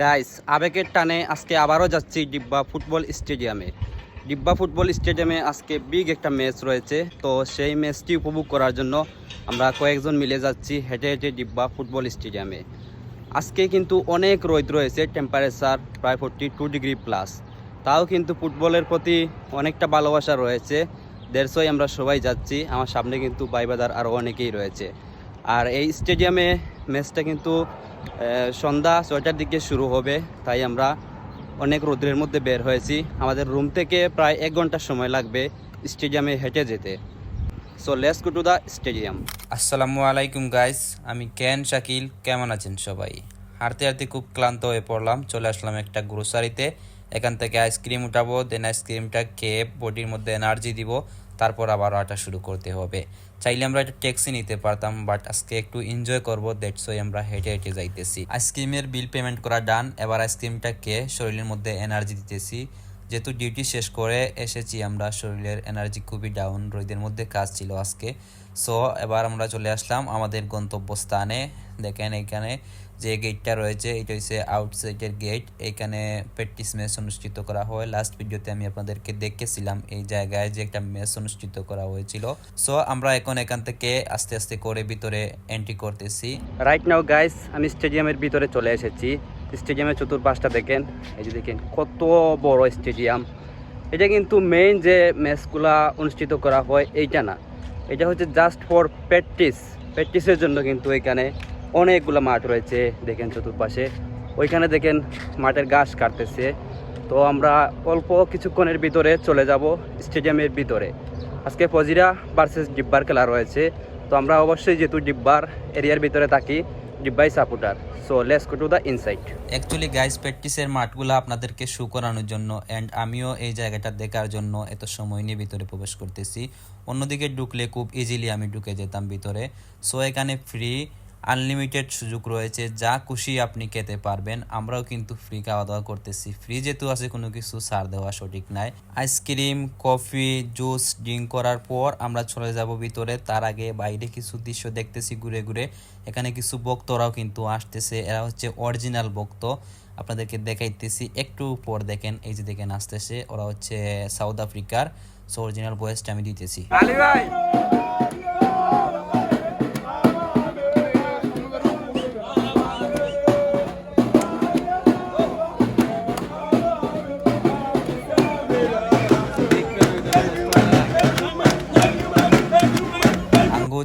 Guys আবেগের টানে আজকে আবারও যাচ্ছি ডিব্বা ফুটবল স্টেডিয়ামে। ডিব্বা ফুটবল স্টেডিয়ামে আজকে বিগ একটা ম্যাচ রয়েছে, তো সেই ম্যাচটি উপভোগ করার জন্য আমরা কয়েকজন মিলে যাচ্ছি হেঁটে হেঁটে ডিব্বা ফুটবল স্টেডিয়ামে। আজকে কিন্তু অনেক রোদ রয়েছে টেম্পারেচার প্রায় ফোরটি টু ডিগ্রি প্লাস তাও কিন্তু ফুটবলের প্রতি অনেকটা ভালোবাসা রয়েছে দেড়শোই আমরা সবাই যাচ্ছি। আমার সামনে কিন্তু বাইবাদার আরও অনেকেই রয়েছে। আর এই স্টেডিয়ামে ম্যাচটা কিন্তু সন্ধ্যা ছয়টার দিকে শুরু হবে, তাই আমরা অনেক রোদ্রের মধ্যে বের হয়েছি। আমাদের রুম থেকে প্রায় এক ঘণ্টার সময় লাগবে স্টেডিয়ামে হেঁটে যেতে। So let's go to the stadium আসসালামু আলাইকুম গাইস আমি কেন শাকিল, কেমন আছেন সবাই? হাঁটতে হাঁটতে খুব ক্লান্ত হয়ে পড়লাম, চলে আসলাম একটা গ্রোসারিতে এখান থেকে আইসক্রিম উঠাবো দেন আইসক্রিমটা খেয়ে বডির মধ্যে এনার্জি দিব। তারপর আবার হাঁটা শুরু করতে হবে। চাইলে আমরা একটা ট্যাক্সি নিতে পারতাম বাট আজকে একটু এনজয় করব দ্যাটস আমরা হেঁটে হেঁটে যাইতেছি। আইসক্রিমের বিল পেমেন্ট করা ডান এবার আইসক্রিমটা খেয়ে শরীরের মধ্যে এনার্জি দিতেছি। যেহেতু ডিউটি শেষ করে এসেছি আমরা, শরীরের এনার্জি খুবই ডাউন রোদের মধ্যে কাজ ছিল আজকে। সো এবার আমরা চলে আসলাম আমাদের গন্তব্যস্থানে। দেখেন এখানে যে গেটটা রয়েছে, এটা হচ্ছে আউটসাইডের গেট এখানে প্র্যাকটিস ম্যাচ অনুষ্ঠিত করা হয়। লাস্ট ভিডিওতে আমি আপনাদেরকে দেখেছিলাম এই জায়গায় যে একটা ম্যাচ অনুষ্ঠিত করা হয়েছিল। সো আমরা এখন এখান থেকে আস্তে আস্তে করে ভিতরে এন্ট্রি করতেছি। রাইট নাও গাইস আমি স্টেডিয়ামের ভিতরে চলে এসেছি। স্টেডিয়ামের চতুর্পাশটা দেখেন। এই যে দেখেন, কত বড় স্টেডিয়াম এটা কিন্তু মেইন যে ম্যাচগুলা অনুষ্ঠিত করা হয়, এইটা না। এটা হচ্ছে জাস্ট ফর প্র্যাকটিস প্র্যাকটিসের জন্য কিন্তু এখানে অনেকগুলো মাঠ রয়েছে, দেখেন চতুর্পাশে। ওইখানে দেখেন মাঠের ঘাস কাটতেছে। তো আমরা অল্প কিছুক্ষণের ভিতরে চলে যাব স্টেডিয়ামের ভিতরে। আজকে ফজিরা ভার্সেস ডিব্বার খেলা রয়েছে। তো আমরা অবশ্যই যেহেতু ডিব্বার এরিয়ার ভিতরে থাকি, ডিব্বাই supporter so let's go to the inside actually guys প্র্যাকটিসের মাঠগুলো আপনাদেরকে শো করানোর জন্য অ্যান্ড আমিও এই জায়গাটা দেখার জন্য এত সময় নিয়ে ভিতরে প্রবেশ করতেছি। অন্যদিকে ঢুকলে খুব ইজিলি আমি ঢুকে যেতাম ভিতরে। সো এখানে ফ্রি আনলিমিটেড সুযোগ রয়েছে, যা খুশি আপনি খেতে পারবেন। আমরাও কিন্তু ফ্রি খাওয়া দাওয়া করতেছি। ফ্রি যেহেতু আছে, কোনো কিছু ছাড় দেওয়া সঠিক নাই। আইসক্রিম কফি জুস ড্রিঙ্ক করার পর আমরা চলে যাব ভিতরে। তার আগে বাইরে কিছু দৃশ্য দেখতেছি ঘুরে ঘুরে। এখানে কিছু ভক্তরাও কিন্তু আসতেছে। এরা হচ্ছে অরিজিনাল ভক্ত। আপনাদেরকে দেখাইতেছি। একটু পর দেখেন, এই যে দেখেন আসতেছে। ওরা হচ্ছে সাউথ আফ্রিকার সো অরিজিনাল ভয়েসটা আমি দিতেছি। আঙ্গু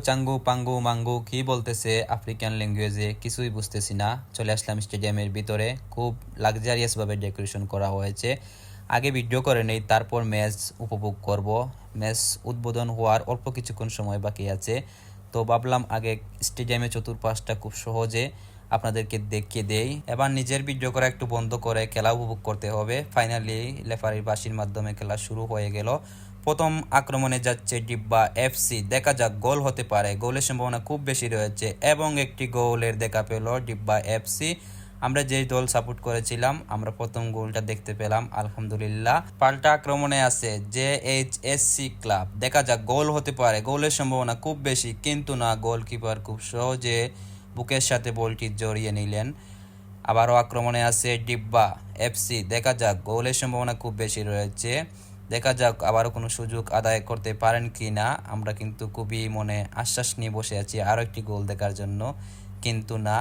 চাঙ্গু, পাঙ্গু, মাঙ্গু কি বলতেছে আফ্রিকান ল্যাঙ্গুয়েজে কিছুই বুঝতেছি না। চলে আসলাম স্টেডিয়ামের ভিতরে। খুব লাক্সারিয়াস ভাবে ডেকোরেশন করা হয়েছে। আগে ভিডিও করে নেই, তারপর ম্যাচ উপভোগ করব। ম্যাচ উদ্বোধন হওয়ার অল্প কিছুক্ষণ সময় বাকি আছে। তো ভাবলাম আগে স্টেডিয়ামে চতুর্পাশটা খুব সহজে আপনাদেরকে দেখিয়ে দেই। এবার নিজের ভিডিও করা একটু বন্ধ করে খেলা উপভোগ করতে হবে। ফাইনালি লেফারির বাসির মাধ্যমে খেলা শুরু হয়ে গেল। প্রথম আক্রমণে যাচ্ছে ডিব্বা এফসি। দেখা যাক, গোল হতে পারে। গোলের সম্ভাবনা খুব বেশি রয়েছে এবং একটি গোলের দেখা পেল ডিব্বা এফসি। আমরা যেই দল সাপোর্ট করেছিলাম, আমরা প্রথম গোলটা দেখতে পেলাম, আলহামদুলিল্লাহ। পাল্টা আক্রমণে আছে J H S C club. দেখা যাক, গোল হতে পারে। গোলের সম্ভাবনা খুব বেশি, কিন্তু না, গোলকিপার খুব সহজে বুকের সাথে বলটি জড়িয়ে নিলেন। আবারও আক্রমণে আছে ডিব্বা এফসি। দেখা যাক, গোলের সম্ভাবনা খুব বেশি রয়েছে। দেখা যাক আবারও কোনো সুযোগ আদায় করতে পারেন কি না। আমরা কিন্তু খুবই মনে আশ্বাস নিয়ে বসে আছি আরও একটি গোল দেখার জন্য। কিন্তু না,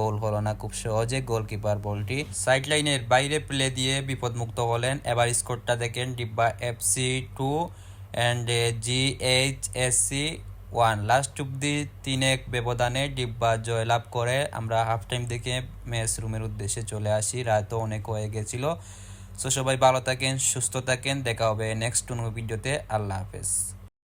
গোল হলো না খুব সহজে গোলকিপার বলটি। সাইড লাইনের বাইরে প্লে দিয়ে বিপদমুক্ত হলেন। এবার স্কোরটা দেখেন Dibba FC two and G H S C one. Last অব্দি তিন এক ব্যবধানে ডিব্বা জয়লাভ করে আমরা হাফ টাইম দেখে ম্যাচ রুমের উদ্দেশ্যে চলে আসি। রাতও অনেক হয়ে গেছিল। সো সবাই ভালো থাকেন সুস্থ থাকেন দেখা হবে নেক্সট কোনো ভিডিওতে আল্লাহ হাফেজ।